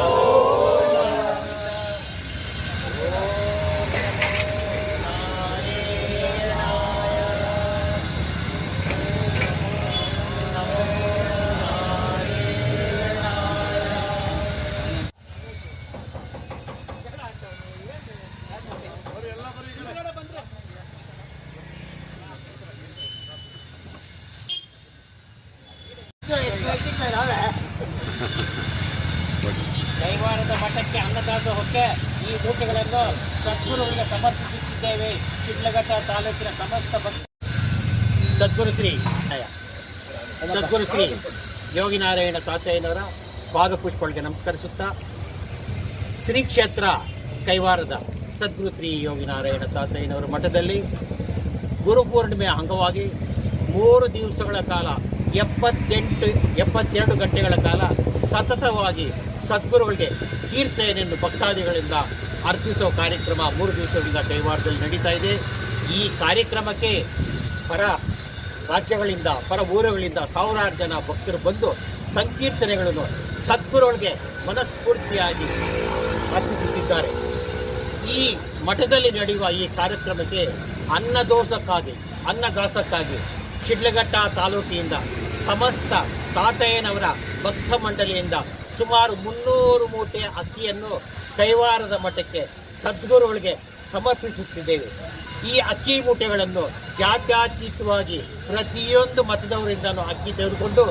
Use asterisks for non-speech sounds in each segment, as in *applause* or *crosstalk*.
Oh, *laughs* ಕೈವಾರದ ಮಠಕ್ಕೆ ಅನ್ನದಾಸೋಹಕ್ಕೆ ಈ ಮೂಟೆಗಳನ್ನು ಸದ್ಗುರುಗಳಿಗೆ ಸಮರ್ಪಿಸುತ್ತಿದ್ದೇವೆ. ಶಿಡ್ಲಘಟ್ಟ ತಾಲೂಕಿನ ಸಮಸ್ತ ಭಕ್ತ ಸದ್ಗುರು ಶ್ರೀ ಸದ್ಗುರು ಶ್ರೀ ಯೋಗಿನಾರಾಯಣ ತಾತಯ್ಯನವರ ಭಾಗಪುಷ್ಪಗಳಿಗೆ ನಮಸ್ಕರಿಸುತ್ತಾ ಶ್ರೀ ಕ್ಷೇತ್ರ ಕೈವಾರದ ಸದ್ಗುರು ಶ್ರೀ ಯೋಗಿನಾರಾಯಣ ತಾತಯ್ಯನವರ ಮಠದಲ್ಲಿ ಗುರುಪೂರ್ಣಿಮೆಯ ಅಂಗವಾಗಿ ಮೂರು ದಿವಸಗಳ ಕಾಲ ಎಪ್ಪತ್ತೆಂಟು, ಎಪ್ಪತ್ತೆರಡು ಗಂಟೆಗಳ ಕಾಲ ಸತತವಾಗಿ ಸದ್ಗುರುಗಳಿಗೆ ಕೀರ್ತನೆಯನ್ನು ಭಕ್ತಾದಿಗಳಿಂದ ಅರ್ಪಿಸುವ ಕಾರ್ಯಕ್ರಮ ಮೂರು ದಿವಸಗಳಿಂದ ಕೈವಾರದಲ್ಲಿ ನಡೀತಾ ಇದೆ. ಈ ಕಾರ್ಯಕ್ರಮಕ್ಕೆ ಪರ ರಾಜ್ಯಗಳಿಂದ, ಪರ ಊರುಗಳಿಂದ ಸಾವಿರಾರು ಜನ ಭಕ್ತರು ಬಂದು ಸಂಕೀರ್ತನೆಗಳನ್ನು ಸದ್ಗುರುಗಳಿಗೆ ಮನಸ್ಫೂರ್ತಿಯಾಗಿ ಅರ್ಪಿಸುತ್ತಿದ್ದಾರೆ. ಈ ಮಠದಲ್ಲಿ ನಡೆಯುವ ಈ ಕಾರ್ಯಕ್ರಮಕ್ಕೆ ಅನ್ನದೋಸಕ್ಕಾಗಿ, ಅನ್ನದಾಸಕ್ಕಾಗಿ ಶಿಡ್ಲಘಟ್ಟ ತಾಲೂಕಿನಿಂದ ಸಮಸ್ತ ತಾತಯ್ಯನವರ ಭಕ್ತ ಮಂಡಳಿಯಿಂದ ಸುಮಾರು ಮುನ್ನೂರು ಮೂಟೆ ಅಕ್ಕಿಯನ್ನು ಕೈವಾರದ ಮಠಕ್ಕೆ ಸದ್ಗುರುಗಳಿಗೆ ಸಮರ್ಪಿಸುತ್ತಿದ್ದೇವೆ. ಈ ಅಕ್ಕಿ ಮೂಟೆಗಳನ್ನು ಜಾತ್ಯಾತೀತವಾಗಿ ಪ್ರತಿಯೊಂದು ಮತದವರಿಂದಲೂ ಅಕ್ಕಿ ತೆಗೆದುಕೊಂಡು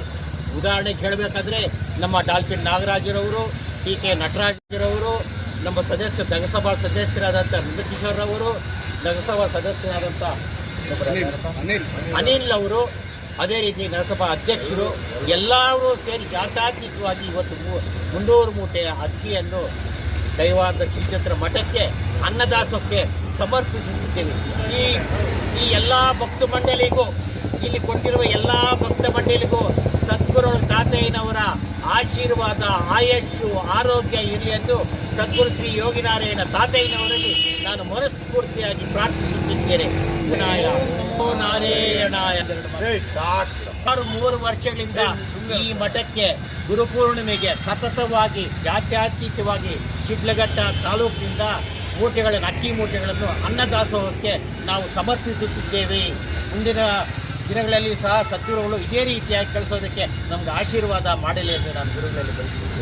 ಉದಾಹರಣೆಗೆ ಹೇಳಬೇಕಾದ್ರೆ ನಮ್ಮ ಡಾಲ್ಫಿನ್ ನಾಗರಾಜರವರು ಟಿ ಕೆ ನಟರಾಜರವರು ನಮ್ಮ ಸದಸ್ಯ ನಗರಸಭಾ ಸದಸ್ಯರಾದಂಥ ನಂದಕಿಶೋರ್ ಅವರು ನಗರಸಭಾ ಸದಸ್ಯರಾದಂಥ ಅನಿಲ್ ಅವರು ಅದೇ ರೀತಿ ನರಸಭಾ ಅಧ್ಯಕ್ಷರು ಎಲ್ಲರೂ ಸೇರಿ ಜಾತ್ಯಾತೀತವಾಗಿ ಇವತ್ತು ಮೂ- ಮುನ್ನೂರು ಮೂಟೆಯ ಅಕ್ಕಿಯನ್ನು ದೈವಾದ ಶ್ರೀಚಂದ್ರ ಮಠಕ್ಕೆ ಅನ್ನದಾಸಕ್ಕೆ ಸಮರ್ಪಿಸುತ್ತಿದ್ದೇವೆ. ಈ ಈ ಎಲ್ಲ ಭಕ್ತ ಮಂಡಳಿಗೂ, ಇಲ್ಲಿ ಕೊಟ್ಟಿರುವ ಎಲ್ಲ ಭಕ್ತ ಮಂಡಳಿಗೂ ಸದ್ಗುರು ತಾತಯ್ಯನವರ ಆಶೀರ್ವಾದ, ಆಯಸ್ಸು, ಆರೋಗ್ಯ ಇರಲಿ ಎಂದು ಸದ್ಗುರು ಶ್ರೀ ಯೋಗಿನಾರಾಯಣ ತಾತಯ್ಯನವರಲ್ಲಿ ನಾನು ಮನಸ್ಫೂರ್ತಿಯಾಗಿ ಪ್ರಾರ್ಥಿಸುತ್ತಿದ್ದೇನೆ. ಸುಮಾರು ಮೂರು ವರ್ಷಗಳಿಂದ ಈ ಮಠಕ್ಕೆ ಗುರುಪೂರ್ಣಿಮೆಗೆ ಸತತವಾಗಿ ಜಾತ್ಯಾತೀತವಾಗಿ ಶಿಡ್ಲಘಟ್ಟ ತಾಲೂಕಿನಿಂದ ಮೂಟೆಗಳನ್ನು ಅಕ್ಕಿ ಮೂಟೆಗಳನ್ನು ಅನ್ನದಾಸೋಹಕ್ಕೆ ನಾವು ಸಮರ್ಪಿಸುತ್ತಿದ್ದೇವೆ. ಮುಂದಿನ ದಿನಗಳಲ್ಲಿ ಸಹ ಸದ್ಗುರುಗಳು ಇದೇ ರೀತಿಯಾಗಿ ಕಳಿಸೋದಕ್ಕೆ ನಮ್ಗೆ ಆಶೀರ್ವಾದ ಮಾಡಲಿ ಎಂದು ನಾನು ಗುರುಗಳಲ್ಲಿ ಬಯಸುತ್ತೇನೆ.